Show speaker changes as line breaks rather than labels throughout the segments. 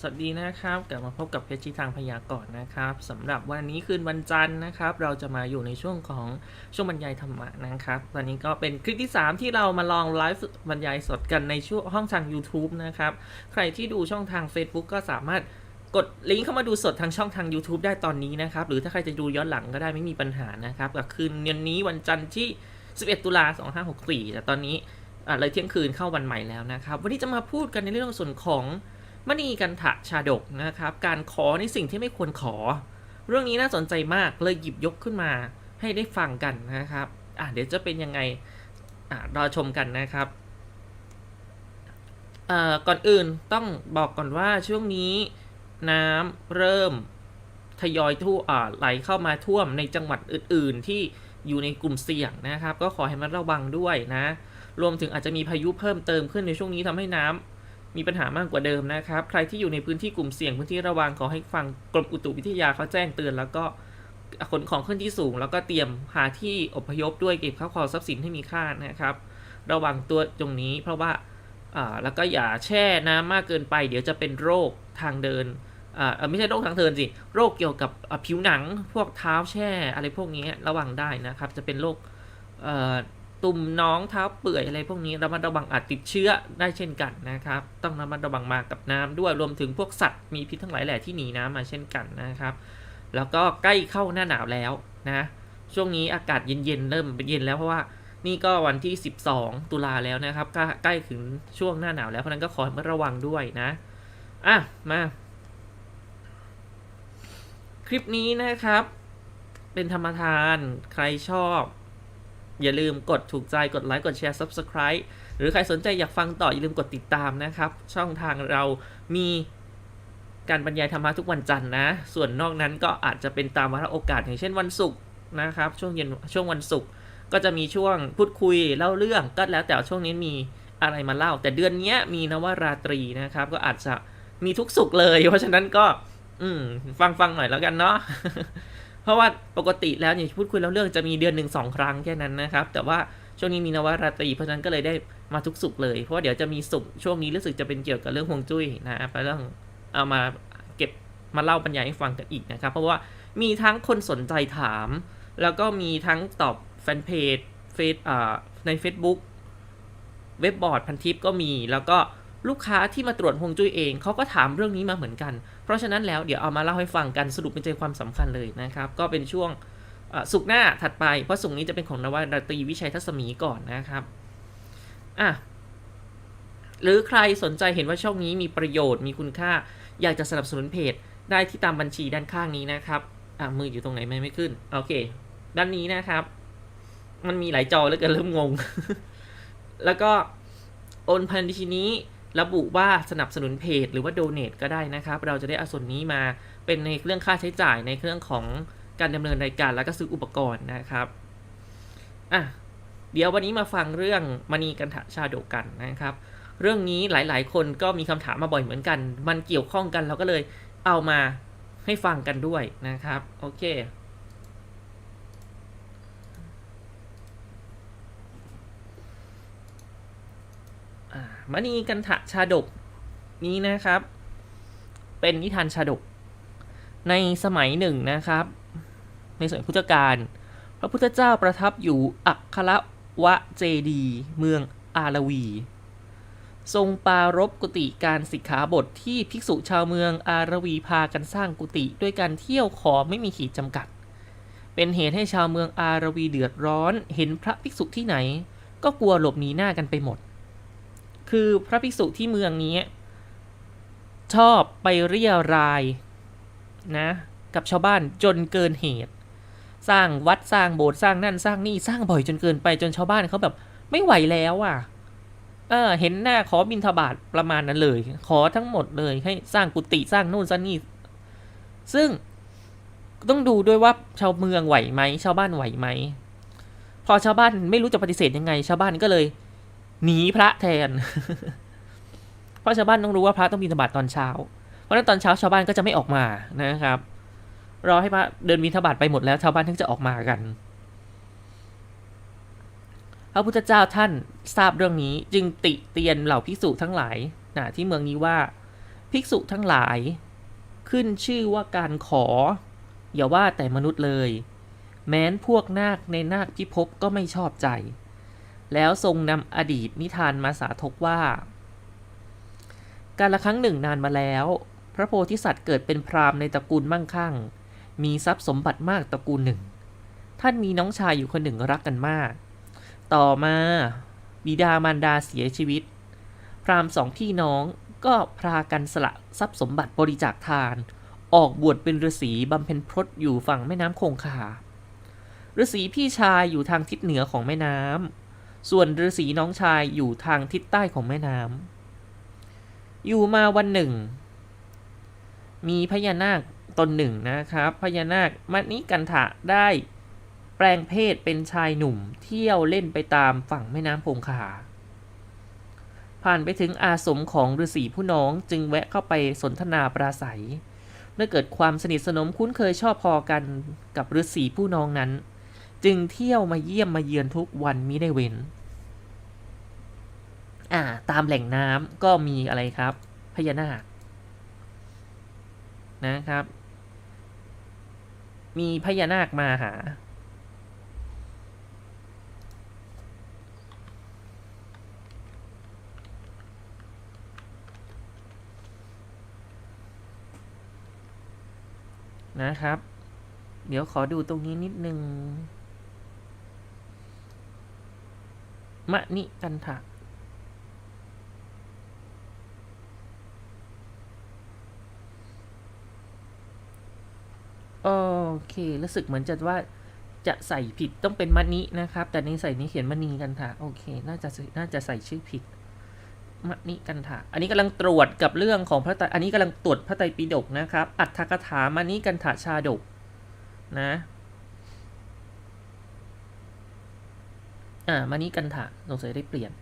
สวัสดีนะครับ กลับมาพบกับเพชรชิทางพยากรณ์นะครับสำหรับวันนี้คืนวันจันทร์นะครับ เราจะมาอยู่ในช่วงของช่วงบรรยายธรรมะนะครับวันนี้ก็เป็นคลิปที่ 3 ที่เรามาลองไลฟ์บรรยายสดกันในช่วงห้องทาง YouTube นะครับ ใครที่ดูช่องทาง Facebook ก็สามารถกดลิงก์เข้ามาดูสดทางช่องทาง YouTube ได้ตอนนี้นะครับ หรือถ้าใครจะดูย้อนหลังก็ได้ไม่มีปัญหานะครับกับคืนวันนี้วันจันทร์ที่ 11 ตุลา2564แต่ตอนนี้เลยเที่ยงคืนเข้าวันใหม่แล้วนะครับ วันนี้จะมาพูดกันในเรื่องส่วนของ มณีกันทะชาดกนะครับ การขอในสิ่งที่ไม่ควรขอ เรื่องนี้น่าสนใจมากเลยหยิบยกขึ้นมาให้ได้ฟังกันนะครับอะเดี๋ยวจะเป็นยังไงอะรอชมกันนะครับเอ่อก่อนอื่นต้องบอกก่อนว่าช่วงนี้น้ำเริ่มทยอยทั่วไหลเข้ามาท่วมในจังหวัดอื่น ๆ ที่อยู่ในกลุ่มเสี่ยงนะครับ ก็ขอให้มันระวังด้วยนะ รวมถึงอาจจะมีพายุเพิ่มเติมขึ้นในช่วงนี้ทำให้น้ำ มีปัญหามากกว่าเดิมนะครับ ใครที่อยู่ในพื้นที่กลุ่มเสี่ยงพื้นที่ระวังขอให้ฟังกรมอุตุวิทยาเขาแจ้งเตือน แล้วก็ขนของขึ้นที่สูง แล้วก็เตรียมหาที่อพยพด้วยเก็บข้าวของทรัพย์สินให้มีค่านะครับ ระวังตัวตรงนี้เพราะว่าอ่าแล้วก็อย่าแช่น้ำมากเกินไป เดี๋ยวจะเป็นโรคทางเดินอ่าไม่ใช่โรคทางเดินสิโรคเกี่ยวกับผิวหนังพวกเท้าแช่อะไรพวกนี้ระวังได้นะครับ จะเป็นโรคเอ่อ ตุ่มน้องเท้าเปื่อยอะไรพวกนี้ระมัดระวังอาจติดเชื้อได้เช่นกันนะครับ ต้องระมัดระวังมากับน้ำด้วยรวมถึงพวกสัตว์มีพิษทั้งหลายแหล่ที่หนีน้ำมาเช่นกันนะครับ แล้วก็ใกล้เข้าหน้าหนาวแล้วนะช่วงนี้อากาศเย็นๆเริ่มเย็นแล้วเพราะว่านี่ก็วันที่ 12 ตุลาแล้วนะครับใกล้ถึงช่วงหน้าหนาวแล้วเพราะนั้นก็ขอให้ระวังด้วยนะอะมาคลิปนี้นะครับ เป็นธรรมทานใครชอบ อย่าลืมกดถูกใจกดไลค์กดแชร์ Subscribe หรือใครสนใจอยากฟังต่ออย่าลืมกดติดตามนะครับ ช่องทางเรามีการบรรยายธรรมะทุกวันจันทร์นะ ส่วนนอกนั้นก็อาจจะเป็นตามวาระโอกาสอย่างเช่นวันศุกร์นะครับ ช่วงเย็นช่วงวันศุกร์ก็จะมีช่วงพูดคุยเล่าเรื่องก็แล้วแต่ช่วงนี้มีอะไรมาเล่า แต่เดือนนี้มีนวราตรีนะครับ ก็อาจจะมีทุกศุกร์เลย เพราะฉะนั้นก็ อืม ฟังฟังหน่อยแล้วกันเนาะ เพราะว่าปกติแล้วเนี่ยพูดคุยแล้วเรื่องจะมีเดือนหนึ่งสองครั้งแค่นั้นนะครับ แต่ว่าช่วงนี้มีนวราตรีเพราะฉะนั้นก็เลยได้มาทุกสุกเลย เพราะว่าเดี๋ยวจะมีสุกช่วงนี้รู้สึกจะเป็นเกี่ยวกับเรื่องฮวงจุ้ยนะครับเรื่องเอามาเก็บมาเล่าบรรยายให้ฟังกันอีกนะครับ เพราะว่ามีทั้งคนสนใจถาม แล้วก็มีทั้งตอบแฟนเพจเฟซอ่าใน Facebook เว็บบอร์ดพันทิปก็มี แล้วก็ลูกค้าที่มาตรวจฮวงจุ้ยเองเขาก็ถามเรื่องนี้มาเหมือนกัน เพราะฉะนั้นแล้วเดี๋ยวเอามาเล่าให้ฟังกันสรุปเป็นใจความสำคัญเลยนะครับ ก็เป็นช่วงสุกร์หน้าถัดไป เพราะสุกนี้จะเป็นของนวราตรีวิชัยทัศมีก่อนนะครับอะหรือใครสนใจเห็นว่าช่องนี้มีประโยชน์มีคุณค่า อยากจะสนับสนุนเพจได้ที่ตามบัญชีด้านข้างนี้นะครับอะมืออยู่ตรงไหนไม่ไม่ขึ้นโอเค ด้านนี้นะครับ มันมีหลายจอแล้วกันเริ่มงง แล้วก็โอนพันธุ์ทีนี้ ระบุว่าสนับสนุนเพจหรือว่าโดเน a ก็ได้นะครับ เราจะได้เอาส่วนนี้มาเป็นในเรื่องค่าใช้จ่ายในเรื่องของการดำเนินรายการแล้วก็ซื้ออุปกรณ์นะครับอะเดี๋ยววันนี้มาฟังเรื่องมณีกันทะชาดกกันนะครับ เรื่องนี้หลายๆ คนก็มีคำถามมาบ่อยเหมือนกัน มันเกี่ยวข้องกันเราก็เลยเอามาให้ฟังกันด้วยนะครับ โอเค มณีกันทะชาดกนี้นะครับ เป็นนิทานชาดก ในสมัยหนึ่งนะครับ ในสมัยพุทธกาลพระพุทธเจ้าประทับอยู่อัคครวะเจดี เมืองอารวี ทรงปรารบกุฏิการสิกขาบทที่ภิกษุชาวเมืองอารวีพากันสร้างกุฏิด้วยการเที่ยวขอไม่มีขีดจำกัด เป็นเหตุให้ชาวเมืองอารวีเดือดร้อน เห็นพระภิกษุที่ไหน ก็กลัวหลบหนีหน้ากันไปหมด คือพระภิกษุที่เมืองนี้ชอบไปเรียรายนะกับชาวบ้านจนเกินเหตุ สร้างวัดสร้างโบสถ์สร้างนั่นสร้างนี่สร้างบ่อยจนเกินไปจนชาวบ้านเขาแบบไม่ไหวแล้วอะเออเห็นหน้าขอบินทบาทประมาณนั้นเลย ขอทั้งหมดเลยให้สร้างกุฏิสร้างนู่นสร้างนี่ซึ่งต้องดูด้วยว่าชาวเมืองไหวไหมชาวบ้านไหวไหมพอชาวบ้านไม่รู้จะปฏิเสธยังไง ชาวบ้านก็เลย หนีพระแทน เพราะชาวบ้านต้องรู้ว่าพระต้องบิณฑบาตตอนเช้า เพราะนั้นตอนเช้าชาวบ้านก็จะไม่ออกมานะครับ รอให้พระเดินบิณฑบาตไปหมดแล้วชาวบ้านถึงจะออกมากัน พระพุทธเจ้าท่านทราบเรื่องนี้จึงติเตียนเหล่าภิกษุทั้งหลายนะที่เมืองนี้ว่าภิกษุทั้งหลาย ขึ้นชื่อว่าการขอ อย่าว่าแต่มนุษย์เลย แม้นพวกนาคในนาคพิภพก็ไม่ชอบใจ แล้วทรงนำอดีตนิทานมาสาธกว่า การละครั้งหนึ่งนานมาแล้ว พระโพธิสัตว์เกิดเป็นพราหมณ์ในตระกูลมั่งคั่ง มีทรัพย์สมบัติมากตระกูลหนึ่ง ท่านมีน้องชายอยู่คนหนึ่งรักกันมาก ต่อมาบิดามารดาเสียชีวิต พราหมณ์สองพี่น้องก็พรากันสละทรัพย์สมบัติบริจาคทาน ออกบวชเป็นฤาษีบำเพ็ญพรตอยู่ฝั่งแม่น้ำคงคาฤาษีพี่ชายอยู่ทางทิศเหนือของแม่น้ำ ส่วนฤาษีน้องชายอยู่ทางทิศใต้ของแม่น้ำ อยู่มาวันหนึ่ง มีพญานาคตนหนึ่งนะครับ พญานาคมณิกันทะได้แปลงเพศเป็นชายหนุ่มเที่ยวเล่นไปตามฝั่งแม่น้ำคงคา ผ่านไปถึงอาสมของฤาษีผู้น้องจึงแวะเข้าไปสนทนาปราศัยเมื่อเกิดความสนิทสนมคุ้นเคยชอบพอกันกับฤาษีผู้น้องนั้น จึงเที่ยวมาเยี่ยมมาเยือนทุกวันมิได้เว้น อ่า ตามแหล่งน้ำก็มีอะไรครับ พญานาค นะครับ มีพญานาคมาหา นะครับ เดี๋ยวขอดูตรงนี้นิดนึง มะนิกันทะโอเครู้สึกเหมือนจะว่าจะใส่ผิดต้องเป็นมะนินะครับ แต่ในใส่นี้เขียนมณีกันทะโอเค น่าจะน่าจะใส่ชื่อผิดมะนิกันทะอันนี้กำลังตรวจกับเรื่องของพระไตรอันนี้กำลังตรวจพระไตรปิฎกนะครับ อัตถกถามณีกันทะชาดกนะ อ่ามณีกันทะสงสัยได้เปลี่ยน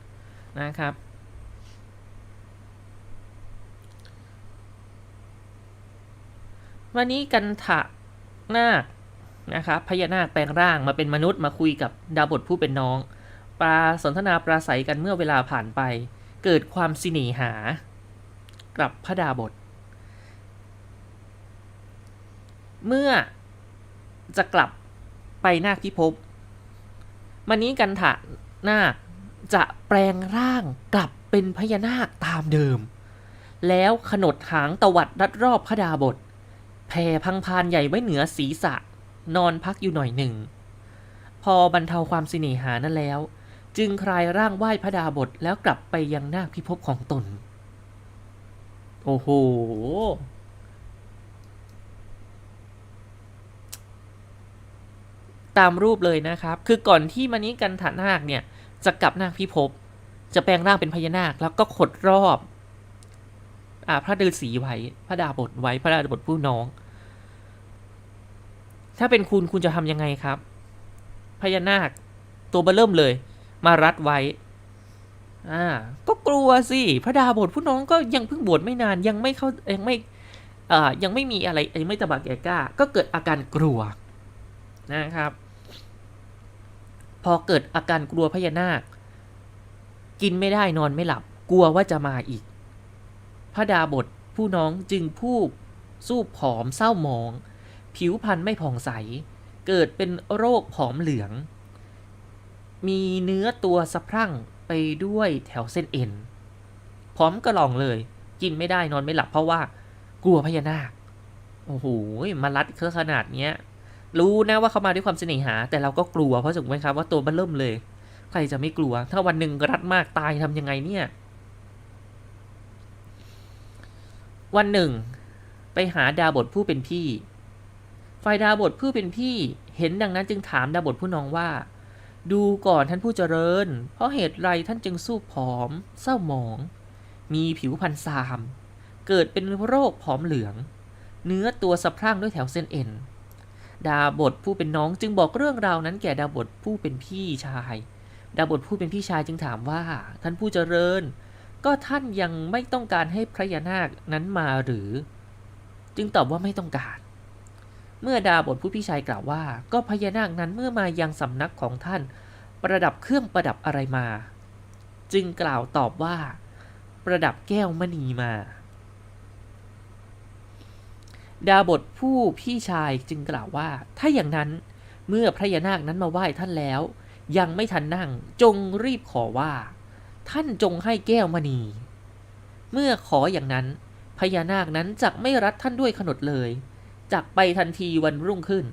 นะครับมณีกันทะนาคนะครับพญานาคแปลงร่างมาเป็นมนุษย์มาคุยกับดาบทผู้เป็นน้อง ปราสนทนาปราศัยกันเมื่อเวลาผ่านไป เกิดความสิเนหา กับพระดาบท เมื่อจะกลับไปนาคพิภพ มันนี้กันถะนาคจะแปลงร่างกลับเป็นพญานาคตามเดิม แล้วขนดหางตวัดรัดรอบพระดาบทแผ่พังพานใหญ่ไว้เหนือศีรษะ นอนพักอยู่หน่อยหนึ่ง พอบรรเทาความสิเนหานั้นแล้ว จึงคลายร่างไหว้พระดาบทแล้วกลับไปยังนาคพิภพของตน โอ้โห ตามรูปเลยนะครับ คือก่อนที่มณีกันฐานาคเนี่ยจะกลับนาคพิภพจะแปลงร่างเป็นพญานาคแล้วก็ขดรอบอ่าพระฤาษีไว้ พระดาบทไว้พระดาบทผู้น้อง ถ้าเป็นคุณคุณจะทำยังไงครับ พญานาคตัวเบอเริ่มเลย มารัดไว้อ่าก็กลัวสิ พระดาบทผู้น้องก็ยังเพิ่งบวชไม่นานยังไม่เข้ายังไม่อ่ายังไม่มีอะไรยังไม่ตะบักแก่กล้า ก็เกิดอาการกลัวนะครับ พอเกิดอาการกลัวพญานาค กินไม่ได้นอนไม่หลับ กลัวว่าจะมาอีก พระดาบทผู้น้องจึงพูบสู้ผอมเศร้าหมอง ผิวพรรณไม่ผ่องใส เกิดเป็นโรคผอมเหลือง มีเนื้อตัวสะพรั่งไปด้วยแถวเส้นเอ็นพร้อมกระหล่องเลย กินไม่ได้นอนไม่หลับเพราะว่า กลัวพญานาค โอ้โหมารัดเคขนาดเนี้ย รู้นะว่าเขามาด้วยความเสน่หา แต่เราก็กลัวเพราะถูกไหมครับว่าตัวมันเริ่มเลย ใครจะไม่กลัว ถ้าวันหนึ่งรัดมากตายทำยังไงเนี่ย วันหนึ่ง ไปหาดาบทผู้เป็นพี่ ฝ่ายดาบทผู้เป็นพี่เห็นดังนั้นจึงถามดาบทผู้น้องว่า ดูก่อนท่านผู้เจริญ เพราะเหตุไรท่านจึงสู้ผอม เศร้าหมอง มีผิวพรรณซาม เกิดเป็นโรคผอมเหลือง เนื้อตัวสะพรั่งด้วยแถวเส้นเอ็น ดาบทผู้เป็นน้องจึงบอกเรื่องราวนั้นแก่ดาบทผู้เป็นพี่ชาย ดาบทผู้เป็นพี่ชายจึงถามว่า ท่านผู้เจริญ ก็ท่านยังไม่ต้องการให้พระยานาคนั้นมาหรือ จึงตอบว่าไม่ต้องการ เมื่อดาบทผู้พี่ชายกล่าวว่า ก็พญานาคนั้นเมื่อมายังสำนักของท่าน ประดับเครื่องประดับอะไรมา จึงกล่าวตอบว่า ประดับแก้วมณีมา ดาบทผู้พี่ชายจึงกล่าวว่า ถ้าอย่างนั้นเมื่อพระยานาคนั้นมาไหว้ท่านแล้ว ยังไม่ทันนั่งจงรีบขอว่า ท่านจงให้แก้วมณี เมื่อขออย่างนั้นพญานาคนั้นจักไม่รัดท่านด้วยขนดเลยจักไปทันทีวันรุ่งขึ้น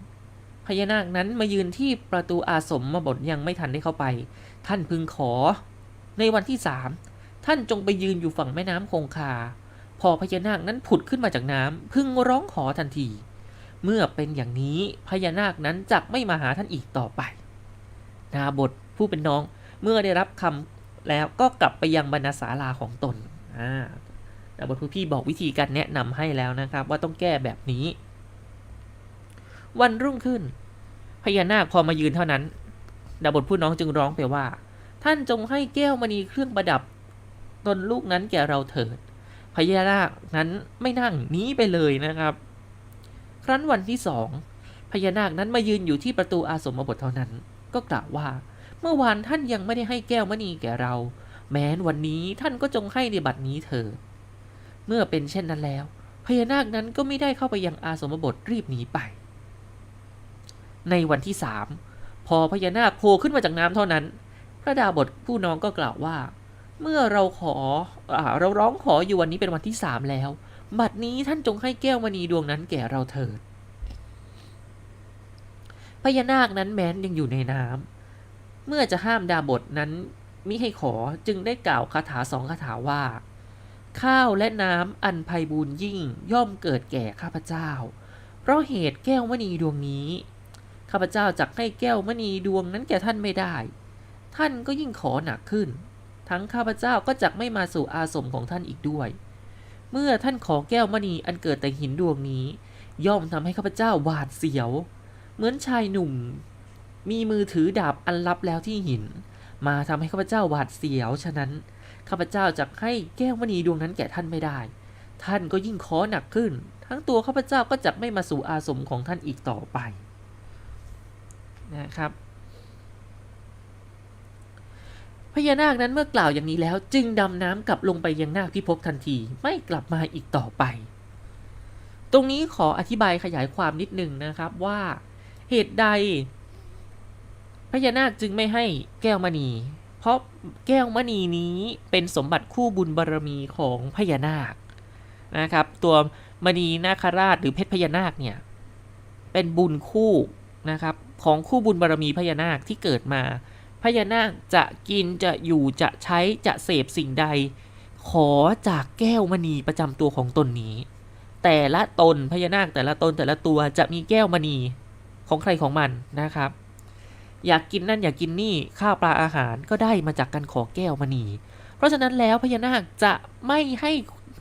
พญานาคนั้นมายืนที่ประตูอาสมมาบทยังไม่ทันได้เข้าไป ท่านพึงขอ ในวันที่สามท่านจงไปยืนอยู่ฝั่งแม่น้ำคงคา พอพญานาคนั้นผุดขึ้นมาจากน้ำพึ่งร้องขอทันที เมื่อเป็นอย่างนี้พญานาคนั้นจักไม่มาหาท่านอีกต่อไป นาบทผู้เป็นน้องเมื่อได้รับคำแล้วก็กลับไปยังบรรณาศาลาของตนอ่านาบทผู้พี่บอกวิธีการแนะนำให้แล้วนะครับ ว่าต้องแก้แบบนี้ วันรุ่งขึ้น พญานาคพอมายืนเท่านั้นดาบทผู้น้องจึงร้องไปว่า ท่านจงให้แก้วมณีเครื่องประดับตนลูกนั้นแก่เราเถิด ญานาคนั้นไม่นั่งหนีไปเลยนะครับ ครั้นวันที่สองพญานาคนั้นมายืนอยู่ที่ประตูอาสมบทเท่านั้น ก็กล่าวว่า เมื่อวานท่านยังไม่ได้ให้แก้วมณีแก่เรา แม้นวันนี้ท่านก็จงให้ในบัดนี้เถิดเมื่อเป็นเช่นนั้นแล้วพญานาคนั้นก็ไม่ได้เข้าไปยังอาสมบทรีบหนีไป ในวันที่สามพอพญานาคโผล่ขึ้นมาจากน้ำเท่านั้น พระดาบทผู้น้องก็กล่าวว่า เมื่อเราขออเราร้องขออยู่วันนี้เป็นวันที่สามแล้ว บัดนี้ท่านจงให้แก้วมณีดวงนั้นแก่เราเถิด พญานาคนั้นแม้นยังอยู่ในน้ำเมื่อจะห้ามดาบทนั้นมิให้ขอจึงได้กล่าวคาถาสองคาถาว่า ข้าวและน้ำอันไพบูรย์ยิ่งย่อมเกิดแก่ข้าพเจ้า เพราะเหตุแก้วมณีดวงนี้ ข้าพเจ้าจักให้แก้วมณีดวงนั้นแก่ท่านไม่ได้ ท่านก็ยิ่งขอหนักขึ้น ทั้งข้าพเจ้าก็จักไม่มาสู่อาสมของท่านอีกด้วย เมื่อท่านขอแก้วมณีอันเกิดแต่หินดวงนี้ ย่อมทำให้ข้าพเจ้าหวาดเสียว เหมือนชายหนุ่ม มีมือถือดาบอันลับแล้วที่หิน มาทำให้ข้าพเจ้าหวาดเสียว ฉะนั้นข้าพเจ้าจะให้แก้วมณีดวงนั้นแก่ท่านไม่ได้ ท่านก็ยิ่งขอหนักขึ้น ทั้งตัวข้าพเจ้าก็จะไม่มาสู่อาสมของท่านอีกต่อไปนะครับ พ ญานาคนั้นเมื่อกล่าวอย่างนี้แล้ว จึงดำน้ำกลับลงไปยังนาคพิภพทันทีไม่กลับมาอีกต่อไป ตรงนี้ขออธิบายขยายความนิดหนึ่งนะครับว่าเหตุใด พญานาคจึงไม่ให้แก้วมณี เพราะแก้วมณีนี้เป็นสมบัติคู่บุญบารรมีของพญานาคนะครับ ตัวมณีนาคราชหรือเพชรพญานาคเนี่ยเป็นบุญคู่นะครับของคู่บุญบารรมีพญานาคที่เกิดมา พญานาคจะกินจะอยู่จะใช้จะเสพสิ่งใด ขอจากแก้วมณีประจำตัวของตนนี้ แต่ละตนพญานาคแต่ละตนแต่ละตัวจะมีแก้วมณีของใครของมันนะครับ อยากกินนั่นอยากกินนี่ข้าวปลาอาหารก็ได้มาจากการขอแก้วมณี เพราะฉะนั้นแล้วพญานาคจะไม่ให้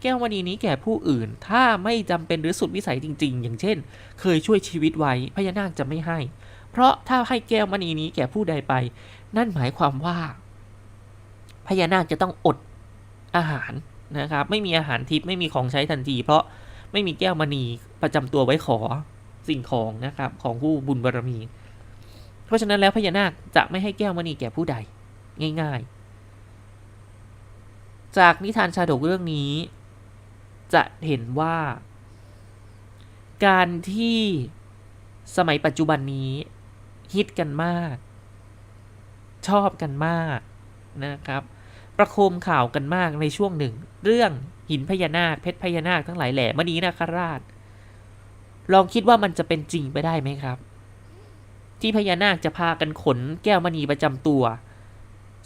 แก้วมณีนี้แก่ผู้อื่น ถ้าไม่จำเป็นหรือสุดวิสัยจริง ๆ อย่างเช่น เคยช่วยชีวิตไว้พญานาคจะไม่ให้ เพราะถ้าให้แก้วมณีนี้แก่ผู้ใดไป นั่นหมายความว่า พญานาคจะต้องอดอาหารนะครับ ไม่มีอาหารทิพย์ไม่มีของใช้ทันที เพราะไม่มีแก้วมณีประจำตัวไว้ขอสิ่งของนะครับ ของผู้บุญบารรมี เพราะฉะนั้นแล้วพญานาคจะไม่ให้แก้วมณีแก่ผู้ใด ง่าย ๆ จากนิทานชาดกเรื่องนี้ จะเห็นว่า การที่สมัยปัจจุบันนี้ฮิตกันมาก ชอบกันมากนะครับ ประโคมข่าวกันมากในช่วงหนึ่ง เรื่องหินพญานาคเพชรพญานาคทั้งหลายแหล่มณีนาคราช ลองคิดว่ามันจะเป็นจริงไปได้ไหมครับ ที่พญานาคจะพากันขนแก้วมณีประจำตัว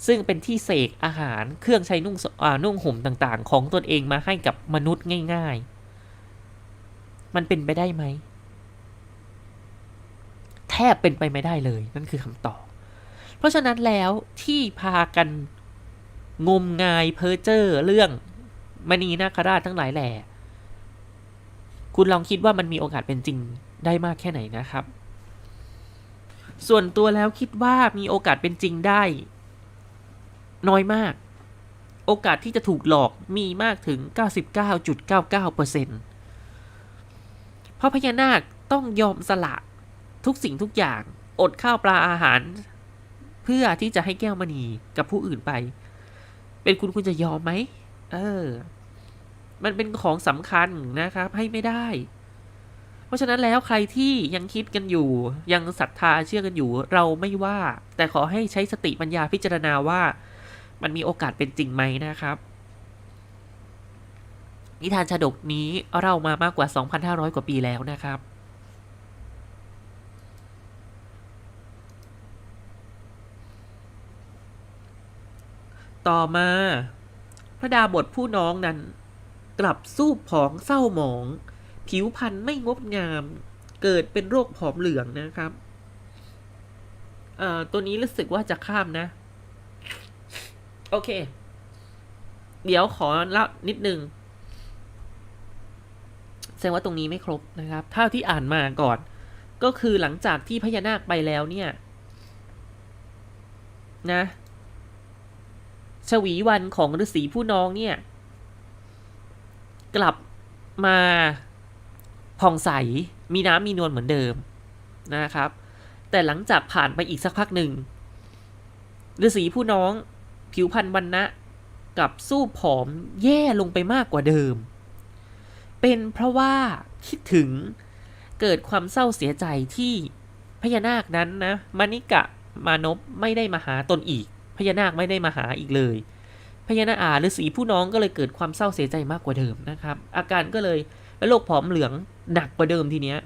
ซึ่งเป็นที่เสกอาหารเครื่องใช้นุ่งอ่านุ่งห่มต่างๆ ของตนเองมาให้กับมนุษย์ง่าย ๆ มันเป็นไปได้ไหมแทบเป็นไปไม่ได้เลย นั่นคือคำตอบ เพราะฉะนั้นแล้วที่พากันงมงายเพ้อเจ้อเรื่องมณีนาคราชทั้งหลายแหล่คุณลองคิดว่ามันมีโอกาสเป็นจริงได้มากแค่ไหนนะครับ ส่วนตัวแล้วคิดว่ามีโอกาสเป็นจริงได้ น้อยมาก โอกาสที่จะถูกหลอกมีมากถึง 99.99%เพราะพญานาคต้องยอมสละทุกสิ่งทุกอย่าง อดข้าวปลาอาหาร เพื่อที่จะให้แก้วมณีกับผู้อื่นไป เป็นคุณคุณจะยอมไหมเออ มันเป็นของสำคัญนะครับ ให้ไม่ได้ เพราะฉะนั้นแล้วใครที่ยังคิดกันอยู่ ยังศรัทธาเชื่อกันอยู่ เราไม่ว่า แต่ขอให้ใช้สติปัญญาพิจารณาว่า มันมีโอกาสเป็นจริงไหมนะครับ นิทานชาดกนี้เล่ามามากกว่า 2,500 กว่าปีแล้วนะครับ ต่อมา พระดาบทผู้น้องนั้น กลับสู้ผองเศร้าหมอง ผิวพรรณไม่งดงาม เกิดเป็นโรคผอมเหลืองนะครับเอ่อตัวนี้รู้สึกว่าจะข้ามนะ โอเค เดี๋ยวขอเล่านิดนึงแสดงว่าตรงนี้ไม่ครบนะครับเท่าที่อ่านมาก่อน ก็คือหลังจากที่พญานาคไปแล้วเนี่ย นะ ชวีวันของฤาษีผู้น้องเนี่ย กลับมาผ่องใสมีน้ำมีนวลเหมือนเดิมนะครับ แต่หลังจากผ่านไปอีกสักพักหนึ่งฤาษีผู้น้อง ผิวพรรณวันนะกับสู้ผอมแย่ลงไปมากกว่าเดิม เป็นเพราะว่าคิดถึงเกิดความเศร้าเสียใจที่พญานาคนั้นนะมานิกะมานพไม่ได้มาหาตนอีก ญานาคไม่ได้มาหาอีกเลย พญานาคอาฤาษีผู้น้องก็เลยเกิดความเศร้าเสียใจมากกว่าเดิมนะครับ อาการก็เลยเป็นโรคผอมเหลืองหนักกว่าเดิมทีเนี้ย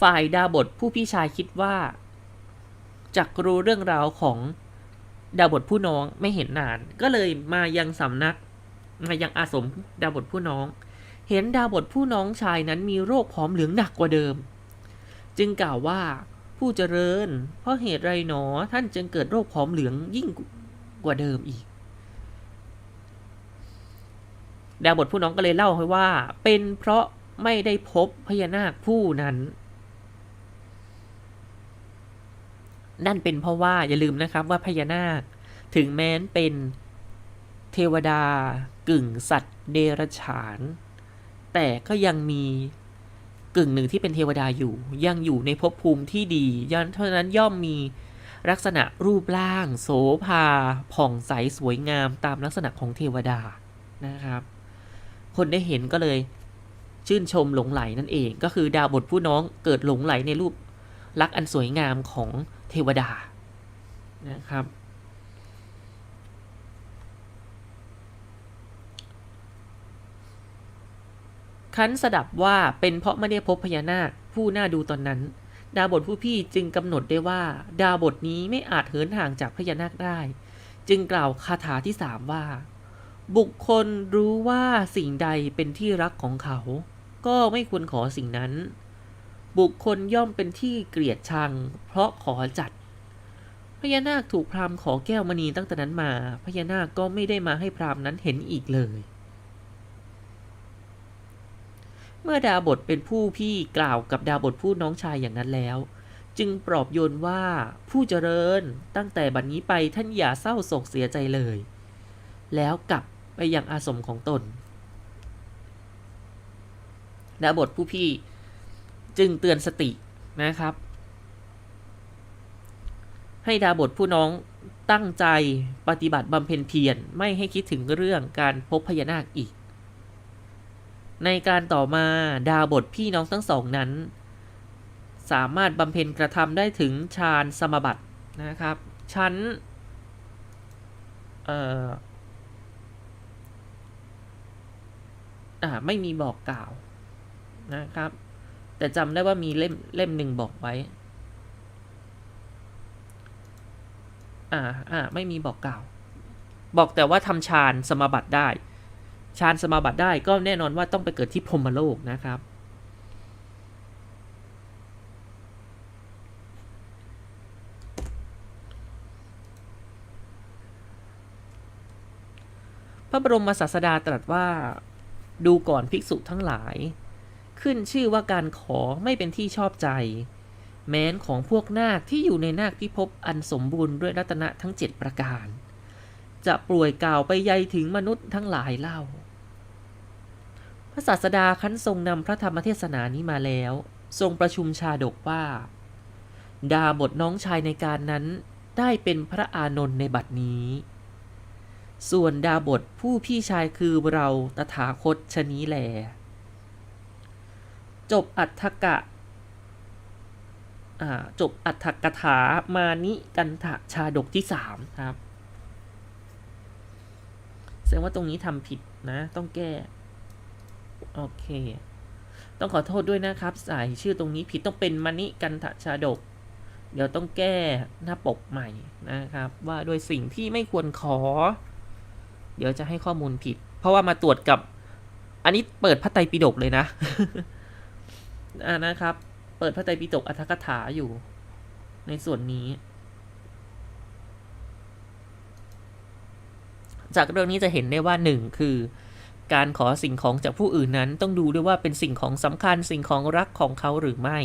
ฝ่ายดาบทผู้พี่ชายคิดว่าจักรู้เรื่องราวของดาบทผู้น้องไม่เห็นนาน ก็เลยมายังสำนักมายังอาสมดาบทผู้น้อง เห็นดาบทผู้น้องชายนั้นมีโรคผอมเหลืองหนักกว่าเดิม จึงกล่าวว่า ผู้เจริญ เพราะเหตุไรหนอท่านจึงเกิดโรคผอมเหลืองยิ่งกว่าเดิมอีก ดาบทผู้น้องก็เลยเล่าให้ว่า เป็นเพราะไม่ได้พบพญานาคผู้นั้น นั่นเป็นเพราะว่าอย่าลืมนะครับว่าพญานาค ถึงแม้นเป็นเทวดากึ่งสัตว์เดรัจฉาน แต่ก็ยังมี กึ่งหนึ่งที่เป็นเทวดาอยู่ ยังอยู่ในภพภูมิที่ดียันเพราะนั้นย่อมมีลักษณะรูปร่าง โสภาผ่องใสสวยงามตามลักษณะของเทวดานะครับ คนได้เห็นก็เลย ชื่นชมหลงไหลนั่นเอง ก็คือดาวบทผู้น้องเกิดหลงไหลในรูปลักษณ์อันสวยงามของเทวดานะครับ คันสดับว่าเป็นเพราะไม่ได้พบพญานาคผู้น่าดูตอนนั้น ดาบทผู้พี่จึงกำหนดได้ว่า ดาบทนี้ไม่อาจเหินห่างจากพญานาคได้ จึงกล่าวคาถาที่สามว่า บุคคลรู้ว่าสิ่งใดเป็นที่รักของเขา ก็ไม่ควรขอสิ่งนั้น บุคคลย่อมเป็นที่เกลียดชัง เพราะขอจัดพญานาคถูกพราหมณ์ขอแก้วมณีตั้งแต่นั้นมาพญานาคก็ไม่ได้มาให้พราหมณ์นั้นเห็นอีกเลย เมื่อดาบทเป็นผู้พี่กล่าวกับดาบทผู้น้องชายอย่างนั้นแล้ว จึงปลอบโยนว่าผู้เจริญตั้งแต่บัดนนี้ไปท่านอย่าเศร้าโศกเสียใจเลย แล้วกลับไปยังอาสมของตนดาบทผู้พี่จึงเตือนสตินะครับ ให้ดาบทผู้น้องตั้งใจปฏิบัติบำเพ็ญเพียรไม่ให้คิดถึงเรื่องการพบพญานาคอีก ในการต่อมาดาบทพี่น้องทั้งสองนั้น สามารถบำเพ็ญกระทำได้ถึงฌานสมบัตินะครับ ชั้นเอ่อไม่มีบอกกล่าวนะครับ แต่จำได้ว่ามีเล่มเล่มหนึ่งบอกไว้อ่าอ่าไม่มีบอกกล่าว บอกแต่ว่าทำฌานสมบัติได้ ฌานสมาบัติได้ก็แน่นอนว่าต้องไปเกิดที่พรมโลกนะครับ พระบรมศาสดาตรัสว่าดูก่อนภิกษุทั้งหลาย ขึ้นชื่อว่าการขอไม่เป็นที่ชอบใจ แม้นของพวกนาคที่อยู่ในนาคพิภพอันสมบูรณ์ด้วยรัตนะทั้งเจ็ดประการจะป่วยกล่าวไปใยถึงมนุษย์ทั้งหลายเล่า พระศาสดาคันทรงนำพระธรรมเทศนานี้มาแล้ว ทรงประชุมชาดกว่า ดาบทน้องชายในการนั้นได้เป็นพระอานนท์ในบัดนี้ ส่วนดาบทผู้พี่ชายคือเราตถาคตชะนี้แล จบอัฏฐกะจบอัฏฐกถามานิกันทะชาดกที่สามครับ แสดงว่าตรงนี้ทำผิดนะ ต้องแก้ โอเค ต้องขอโทษด้วยนะครับใส่ชื่อตรงนี้ผิดต้องเป็นมานิกันทชาดก เดี๋ยวต้องแก้หน้าปกใหม่นะครับ ว่าโดยสิ่งที่ไม่ควรขอ เดี๋ยวจะให้ข้อมูลผิด เพราะว่ามาตรวจกับ อันนี้เปิดพระไตรปิฎกเลยนะอ่านะครับ เปิดพระไตรปิฎกอัตถกถาอยู่ ในส่วนนี้ จากเรื่องนี้จะเห็นได้ว่าหนึ่งคือ การขอสิ่งของจากผู้อื่นนั้น ต้องดูด้วยว่าเป็นสิ่งของสำคัญสิ่งของรักของเขาหรือไม่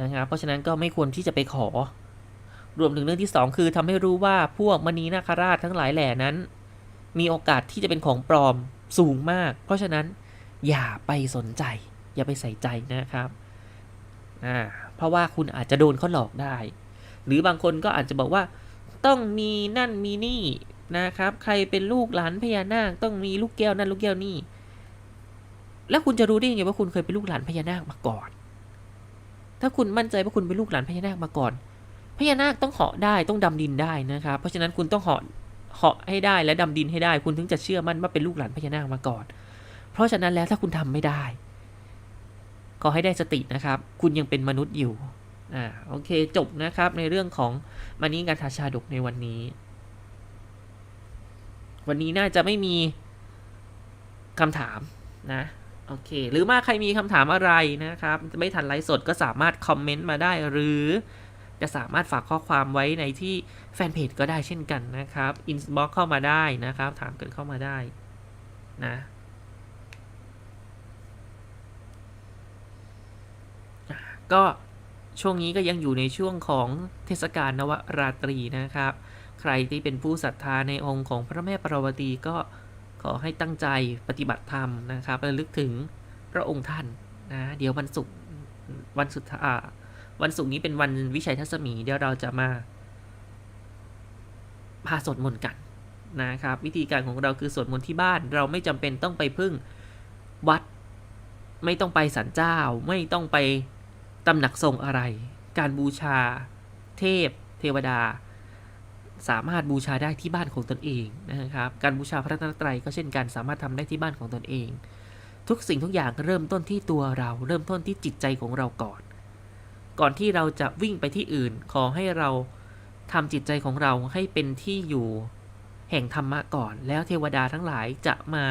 นะครับเพราะฉะนั้นก็ไม่ควรที่จะไปขอ รวมถึงเรื่องที่สองคือทำให้รู้ว่าพวกมณีนาคราชทั้งหลายแหล่นั้น มีโอกาสที่จะเป็นของปลอมสูงมาก เพราะฉะนั้นอย่าไปสนใจ อย่าไปใส่ใจนะครับอ่าเพราะว่าคุณอาจจะโดนเขาหลอกได้ หรือบางคนก็อาจจะบอกว่าต้องมีนั่นมีนี่ นะครับ ใครเป็นลูกหลานพญานาคต้องมีลูกแก้วนั่นลูกแก้วนี่ แล้วคุณจะรู้ได้ยังไงว่าคุณเคยเป็นลูกหลานพญานาคมาก่อน ถ้าคุณมั่นใจว่าคุณเป็นลูกหลานพญานาคมาก่อน พญานาคต้องเหาะได้ต้องดำดินได้นะครับ เพราะฉะนั้นคุณต้องเหาะเหาะให้ได้และดำดินให้ได้ คุณถึงจะเชื่อมั่นว่าเป็นลูกหลานพญานาคมาก่อน เพราะฉะนั้นแล้วถ้าคุณทำไม่ได้ขอให้ได้สตินะครับ คุณยังเป็นมนุษย์อยู่ อ่า โอเค จบนะครับในเรื่องของมานี้การทาชาดกในวันนี้ วันนี้น่าจะไม่มีคำถามนะโอเค หรือว่าใครมีคำถามอะไรนะครับ ไม่ทันไลฟ์สดก็สามารถคอมเมนต์มาได้ หรือจะสามารถฝากข้อความไว้ในที่แฟนเพจก็ได้เช่นกันนะครับอินบ็อกเข้ามาได้นะครับ ถามกันเข้ามาได้นะก็ช่วงนี้ก็ยังอยู่ในช่วงของเทศกาลนวราตรีนะครับ ใครที่เป็นผู้ศรัทธาในองค์ของพระแม่ปรวตีก็ขอให้ตั้งใจปฏิบัติธรรมนะครับระลึกถึงพระองค์ท่านนะเดี๋ยววันศุกร์วันสุดท้ายวันศุกร์นี้เป็นวันวิชัยทัศมีเดี๋ยวเราจะมาพาสวดมนต์กันนะครับ วิธีการของเราคือสวดมนต์ที่บ้าน เราไม่จำเป็นต้องไปพึ่งวัด ไม่ต้องไปสันเจ้า ไม่ต้องไปตำหนักทรงอะไร การบูชา เทพ เทวดา สามารถบูชาได้ที่บ้านของตนเองนะครับ การบูชาพระรัตนตรัยก็เช่นกันสามารถทำได้ที่บ้านของตนเอง ทุกสิ่งทุกอย่างเริ่มต้นที่ตัวเรา เริ่มต้นที่จิตใจของเราก่อน ก่อนที่เราจะวิ่งไปที่อื่น ขอให้เราทำจิตใจของเราให้เป็นที่อยู่แห่งธรรมะก่อน แล้วเทวดาทั้งหลายจะมา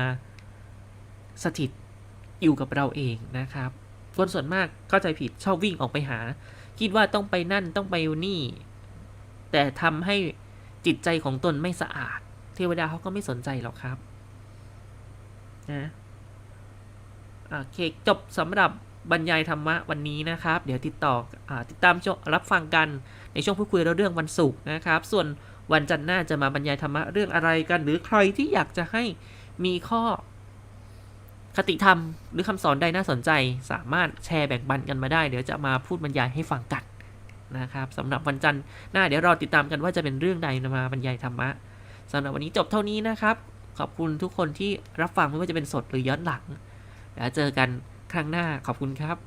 สถิตอยู่กับเราเองนะครับคนส่วนมากเข้าใจผิดชอบวิ่งออกไปหา คิดว่าต้องไปนั่นต้องไปนี่ แต่ทำให้ จิตใจของตนไม่สะอาด เทวดาเขาก็ไม่สนใจหรอกครับนะโอเคจบสำหรับบรรยายธรรมะวันนี้นะครับ เดี๋ยวติดต่ออติดตามชมรับฟังกันในช่วงพูดคุยเรื่องวันศุกร์นะครับ ส่วนวันจันทร์หน้าจะมาบรรยายธรรมะเรื่องอะไรกัน หรือใครที่อยากจะให้มีข้อคติธรรม หรือคำสอนใดน่าสนใจ สามารถแชร์แบ่งปันกันมาได้ เดี๋ยวจะมาพูดบรรยายให้ฟังกัน นะครับสำหรับวันจันทร์หน้าเดี๋ยวรอติดตามกันว่าจะเป็นเรื่องใดมาบรรยายธรรมะสำหรับวันนี้จบเท่านี้นะครับ ขอบคุณทุกคนที่รับฟังไม่ว่าจะเป็นสดหรือย้อนหลังแล้วเจอกันครั้งหน้าขอบคุณครับ